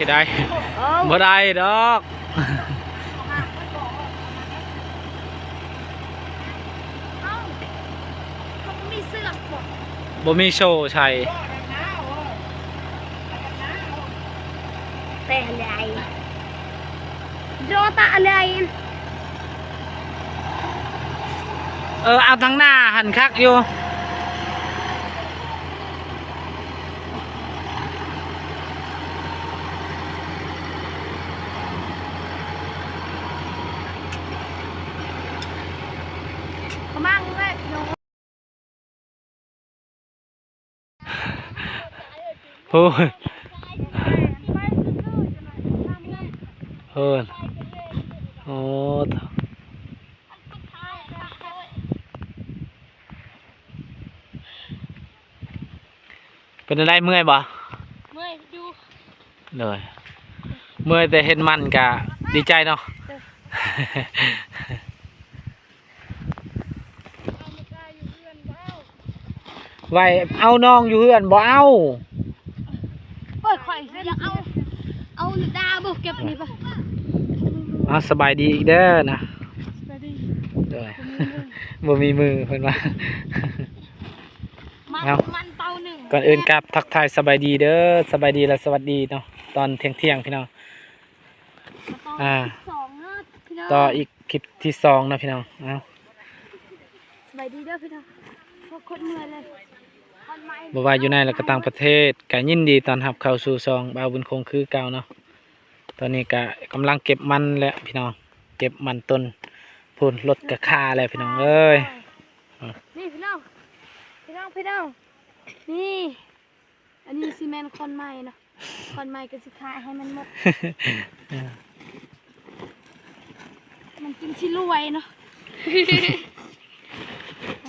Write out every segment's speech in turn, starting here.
สิได้เอ้าบ่ได้ดอกเอ้าเขามีเสื้อกบ่บ่มีโชว์ใช่แต่อะไรโดตาอะไรเออเอาทั้งหน้าหันคักอยู่ ขมังเลยโย โอ้ยเฮ้ยโอ้เป็นอะไรเมื่อยบ่เมื่อยดูเลยเมื่อยแต่เห็นมันกะดีใจเนาะไว้เอาน้องอยู่เฮือนบ่เอา โอ้ยข่อยอยากเอา เอาดาบุกเก็บ นี่ปะเอาสบายดีอีกเด้อนะเลยบ่มีมือเพิ่นว่ามันเอามันเตาหนึ่งก่อนอื่นกลับทักทายสบายดีเด้อสบายดีและสวัสดีเนาะตอนเที่ยงเที่ยงๆพี่น้องอ่าสองเนาะพี่น้องต่ออีกคลิปที่สองนะพี่น้องเอาสบายดีเด้อพี่น้องพวกคนเมื่อยเลยคนไม่บ่ว่าอยู่ในและก็ต่างประเทศก็ยินดีตอนรับเข้าสู่ซองบ่าวบุญคงคือเก่าเนาะ ตอนนี้ก็กำลังเก็บมันแหละพี่น้อง เก็บมันต้นพูนลดกระค่าแล้วพี่น้องเอ้ย นี่พี่น้อง พี่น้องพี่น้อง นี่ อันนี้ซีเมนต์คนใหม่เนาะ คนใหม่ก็สิขายให้มันหมด มันกินชิรวยเนาะ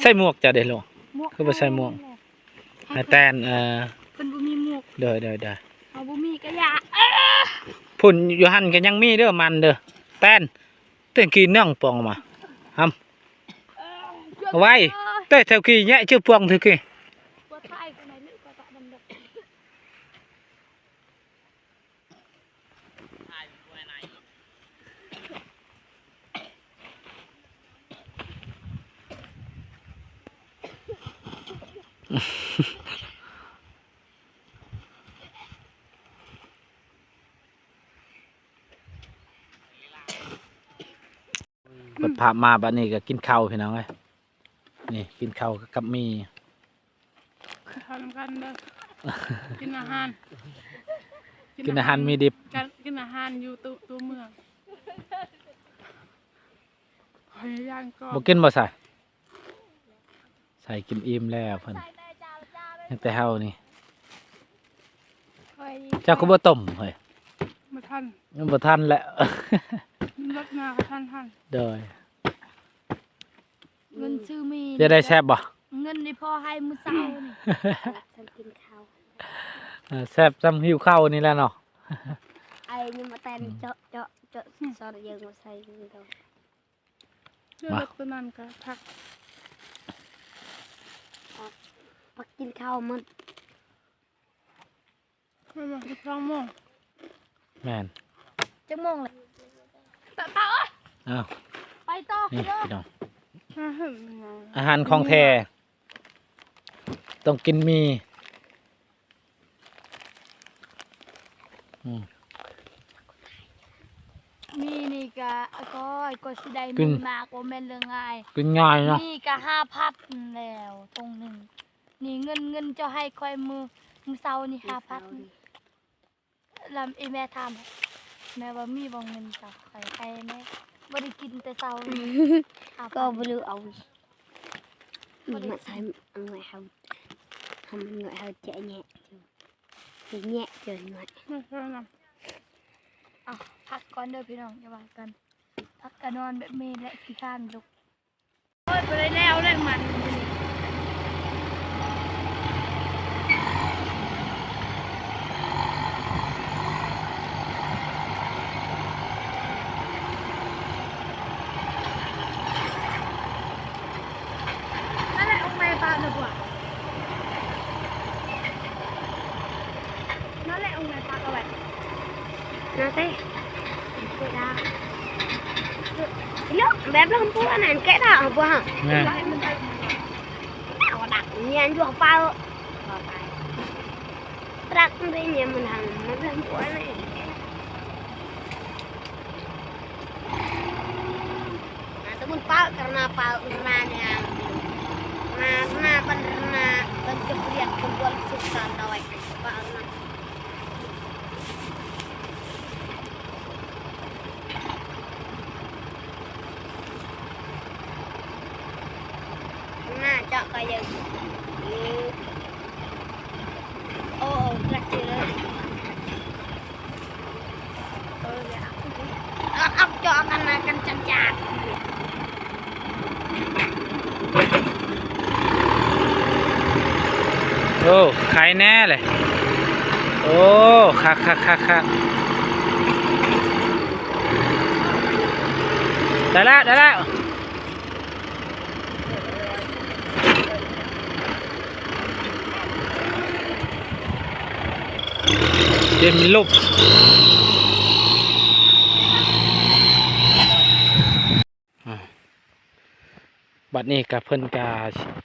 ใส่หมวกจ้ะเด้อลูกหมวกคือบ่ใส่หมวกไอ้แตนเอ่อเพิ่นบ่มีหมวกเด้อเด้อเด้อเอาบ่มีก็อย่าเอ้อ พุ่นอยู่หั่นก็ยังมีเด้อมันเด้อแตนเต้นกินน่องปองมาหำไว้เต้แถวกี้แยชื่อพวงถือกี้ตัวไทย ก็ไหนนึกก็ตะดำดกดภาพมาบัดนี้ก็กินข้าวพี่น้องเอ้ยนี่กินข้าวกับมีทำกันเด้อกินอาหาร กินอาหารมีดิบกันกินอาหารอยู่ตัวตัวเมืองหอยย่างก็บ่กินบ่ใส่ใส่กินอิ่มแล้วเพิ่นตั้งแต่เฮานี่ำคอยเจ้าก็บ่ต้มเฮ้ยมาทันยังบ่ทันแล้ว รถนาก็ทันทันเด้อเงินซื้อมีจะได้แซ่บบ่เงินนี่พ่อให้มื้อเช้านี่ฉันกินข้าวเออแซ่บจำหิวข้าวนี่แหละเนาะไอ้นี่มาแตนเจาะเจาะเจาะซอสเยอะมาใส่นี่ดอกเรื่องรถตัวนั้นก็พักพักกินข้าวมันไม่มาสิบสองโมงแม่นจังโมงเลย ต่อต่ออ้าวไปต่อนี่พี่น้องพี่น้องห้าหึ่งเงาอาหารของแท้ต้องกินมีอืม มีนี่ก็ก็ก็สิได้กิมีน มากว่าแม่นเรื่องง่าย กินง่ายเนาะนี่ก็ห้าพันแล้วตรงหนึ่ง นี่เงินเงินเจะให้คอยมือมือเสานี่ห้าพันลำอีแม่ทำ แม่ว่ามีบองเงินจ้ะใครใครแม่บ่ได้กินแต่เสานี่ห้าก็พันบลูเอามันมาใส่อันหน่อยเขาทำมันหน่อยเขาเจ๊แ nhẹ thì nhẹ trời ngoại ไม่ใช่นะอะพักก่อนเด้อพี่น้องอย่าว่ากันพักกันนอนแบบเมย์และพี่ข้านลุกโอ้ยไปได้แล้วเล่นมันนั่น pak karena pak nah kenapa karena bentuk lihat kumpul susah tawai pak renang Nah, cak kayak ni. Oh, oh, kecil. Oh, ya. Aku cak akan akan cacat. โอ้ขายแน่เลยโอ้คักคักคักคักได้แล้วได้แล้ว เต็มลูกบัดนี้กับเพิ่นกา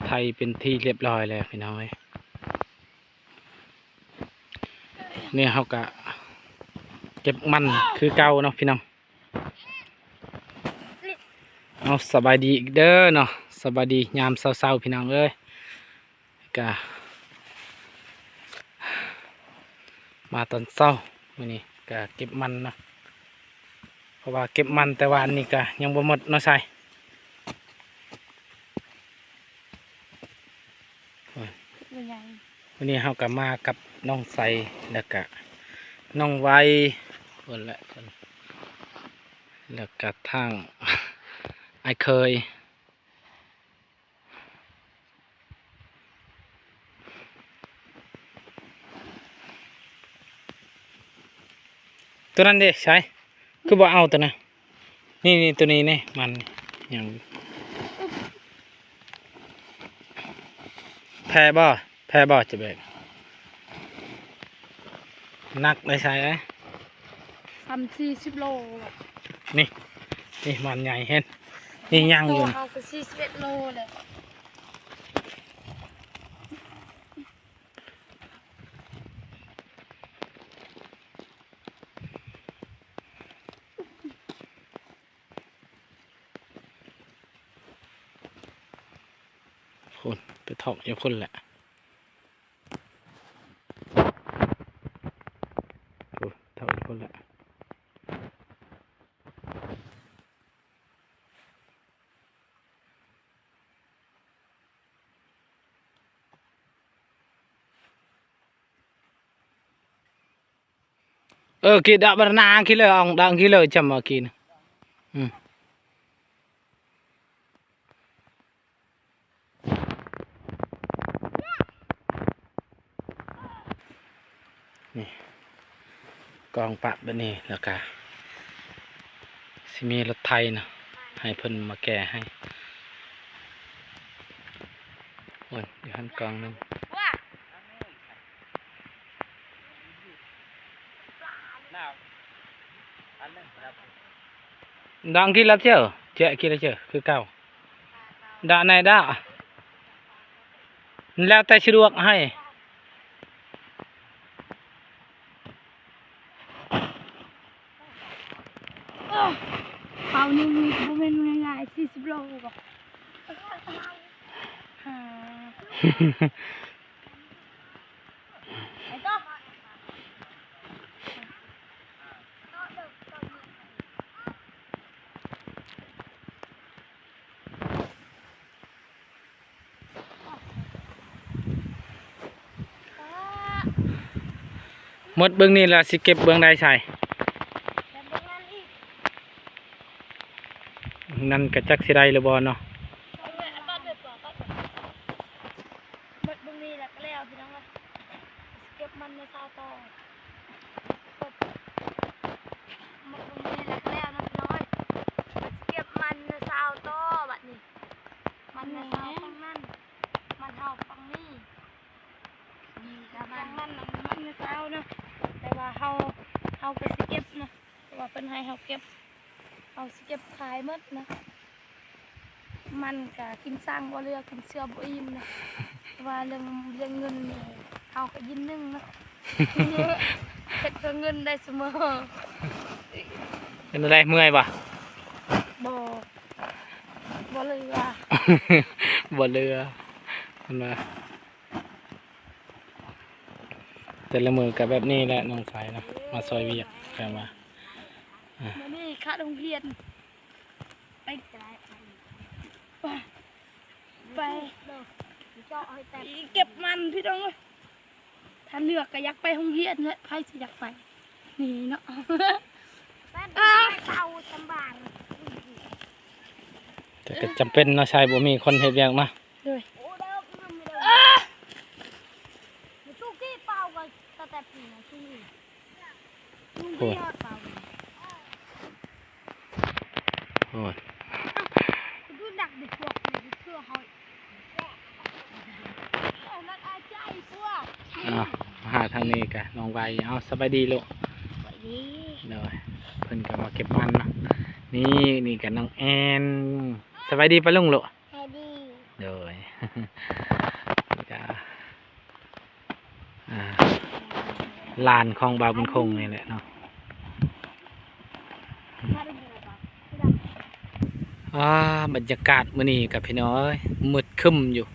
ไทยเป็นที่เรียบร้อยแล้วพี่น้อยเนี่ยเขากะเก็บมันคือเก่าเนาะพี่น้องเอาสบายดีเด้อเนาะสบายดียามเศร้าๆพี่น้องเอ้ยกะ มาตอนเศร้าวันนี้กะเก็บมันเนาะเพราะว่าเก็บมันแต่ว่าอันนี้กะยังบ่หมดเนาะใช่เป็นไงวันนี้เรากะมากับน้องใสแล้วกะน้องไวคนละคนแล้วกะทางไอเคย ตัวนั้นเด้ใช่คือบ่เอาตัวนะนี่นี่ตัวนี้นี่มันอย่างแพ้บ่แพ้บ่จะแบกนักได้ใช่ไหมทำสี่สิบโลนี่นี่มันใหญ่เห็นนี่ย่างโตอยู่เขาก็สี่สิบเอ็ดโลเลย คนไป ถอกอยู่คนแหละโอ้ถอกอยู่คนแหละเออกี่ดอกบรรณากี่เลยองดังกี่เลยจำมากินอืม กองปะแบบนี้แล้วก็สิมีรถไทยนะให้เพิ่นมาแก่ให้โอ้ยอยู่หันกองหนึงดังกี่ละเจ้าเจ๊กี่ละเจ้าคือเก่าด่าไหนด่าแล้วแต่สะดวกให้ นี่มีบุเป็นง่ายๆสี่สิบโลบอกหาไอ้ต้อหมดเบื้องนี้แล้วสิเก็บเบื้องใดใส่ แต่ตรงนั้นอีก นั่นกระจักสิได้หรือบ่เนาะเอาไว้เอาต้นเด็ดก่อนต้นเด็ดหมดตรงนี้แล้วก็แล้วพี่น้องเอ้ยเก็บมันาวต่อหมดตรงนี้แล้วก็แล้วนะเอ้ยเก็บมันในซาวต่อบัดนี้มันในซาวฝั่งนั้นมันเฮาฝั่งนี้นี่แล้วมัทาะว่าเขาเขาก็สิเก็บในว่าเพิ่นให้เฮาเก็บ เอาสิเก็บขายหมดนะ มันก็กินสร้างบ่เลือกกินเสื้อบ่อิ่มนะว่าเรื่องเรื่องเงินนี่เฮาก็ยินหนึงนะเฮ็ดเพื่อเงินได้เสมอเป็นอะไรเมื่อยปะบ่บ่เลยว่าบ่เรือมันมาแต่ละมือกับแบบนี้แหละน้องสายเนาะมาซอยเวียกแกมา มื้อนี้ค่าโรงเรียน ไปกระไรไปไปเจาะให้แต่เก็บมันพี่น้องเอ้ยถ้าเลือกก็อยากไปโรงเรียนแหละใครสิอยากไป นี่เนาะแป้นเตาตำบานแต่ก็จำเป็นเนาะชายบ่มีคนเฮ็ดเวียกมาเลยโอ้เด้อมันไม่ได้มาชูกี้เป่ากันตั้งแต่ปีนะชูกี้ชูกี้ย อดเป่าโอ้ยดูดักเด็กพวกเด็กเชื่อเขาเอานักอาใจพวกเอามาหาทางนี้กะน้องใบเอาสบายดีลูกสวัสดีเดี๋ยวเพิ่นก็มาเก็บมันเนาะนี่นี่กับน้องแอนสบายดีปะลุงลูกสวัสดีเดี๋ยวนี่ก็อ่าลานของบาวบุญคงนี่แหละเนาะ ถ้าเป็นยังไงบ้าง อ่าบรรยากาศมื้อนี้กับพี่น้อยมืดครึ้มอยู่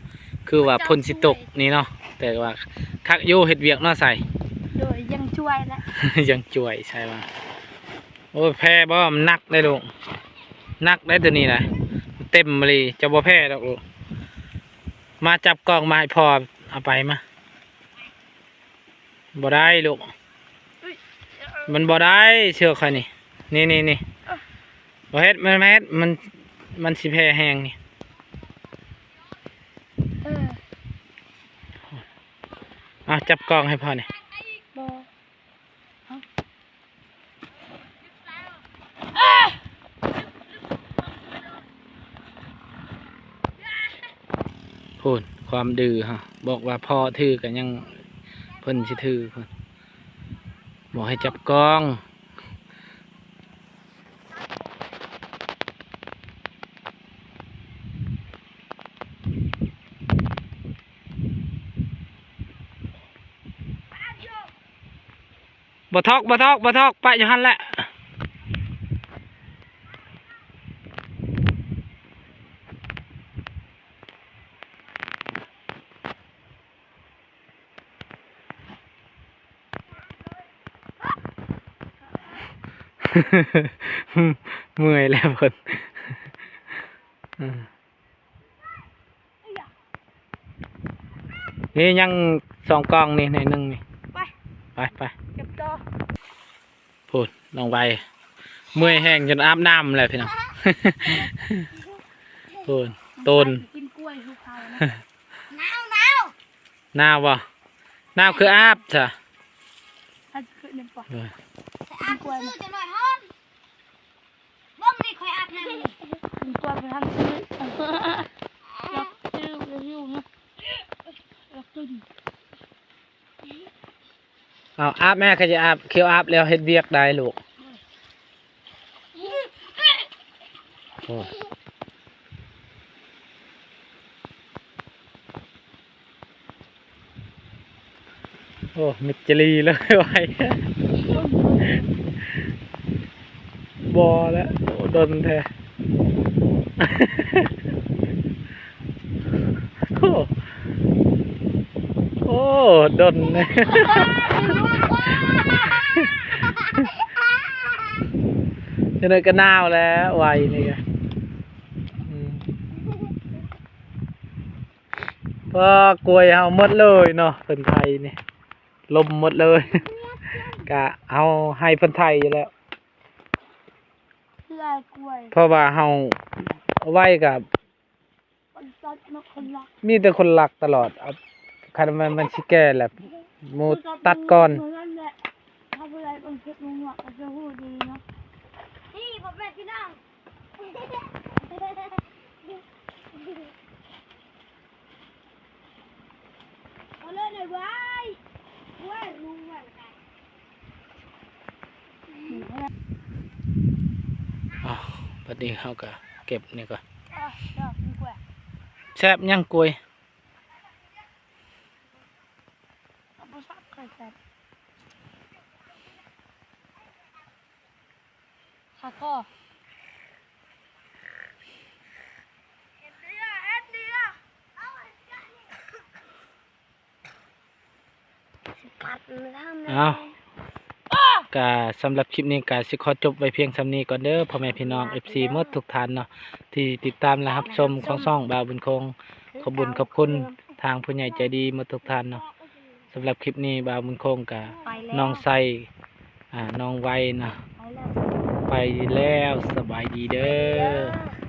คือว่าพ่นสิตกนี่เนาะแต่ว่าคักโยเฮ็ดเวียกเนาะใส่โดยยังช่วยและยังจ่วยใช่ป่ะโอ้ยแพ้บ่มันหนักได้ลูกหนักได้ตัวนี้นะเต็มมาเลยจะบ่แพ้ดอกลูกมาจับกล้องมาให้พอเอาไปมาบ่ได้ลูกมันบ่ได้เชื่อใครนี่นี่นี่นี่บ่เฮ็ดมันบ่เฮ็ดมัน มันสิแพ้แห้งนี่เออเอาจับกล้องให้พ่อนี่บ่พูดความดื้อฮะบอกว่าพ่อถือกันยังเพิ่นสิถือเพิ่นบอกให้จับกล้อง บ่ทอกบ่ทอกบ่ทอกไปอยู่หันแหละเมื่อยแล้วเพิ่นอืมนี่ยังสองกล่องนี่ในหนึ่งนี่ ไป ไปไป เก็บต่อพูดลงไปเมื่อยแห้งจนอาบน้ำเลยพี่น้องพูดต้นกินกล้วยทุกเขานะหนาวหนาวหน้าวบ่หน้าวคืออาบจ้ะถ้าจะขึ้นในปอดเออแต่อาบซื้อจะหน่อยฮอนเบิ่งนี่คอยอาบน้ำนี่กินกล้วยไปทำซื้อรับซื้อไปอยู่นะรับกิน เอาอาบแม่ก็จะอาบเคี้ยวอาบแล้วเฮ็ดเวียกได้ลูกโอ้โอ้มิดจรีเลยไว้บอแล้วโดนแท้ โอ้โอ้ ดนเลยจะเลยก็หนาวแล้วไวนี่ไงอืมก็กล้วยเอาหมดเลยเนาะคนไทยนี่ลมหมดเลยกะเอาให้คนไทยอยู่แล้วเพื่ออะไรกล้วยเพราะว่าเฮาไว้กับมันจัดมาคนรักมีแต่คนรักตลอดเอา คันมันมันสิแก่แหละหมูตัดก่อนเหมือนนั่นแหละถ้าเวลามันเก็บลงหลักมันจะพูดดีเนาะนี่พ่อแม่พี่น้องเอาเลยหน่อยไว้ไว้ลุงไว้ละกันบัดนี้เฮาก็เก็บนี่ก่อนอะเดี๋ยวดีกว่าแซ่บยังกล้วย เอาไปซับไข่แซ่บ ค่ะก็ปัดมันทำเอาก็สำหรับคลิปนี้ก็สิขอจบไว้เพียงสำนี้ก่อนเด้อพ่อแม่พี่น้อง FC หมดทุกท่านเนาะที่ติดตามและรับชมของช่องบ่าวบุญคง ขอบคุญขอบคุณทางผู้ใหญ่ใจดีหมดทุกท่านเนาะสำหรับคลิปนี้บ่าวบุญคงกับไปแล้วน้องไซอ่าน้องไวนะ ไปแล้วสบายดีเด้อ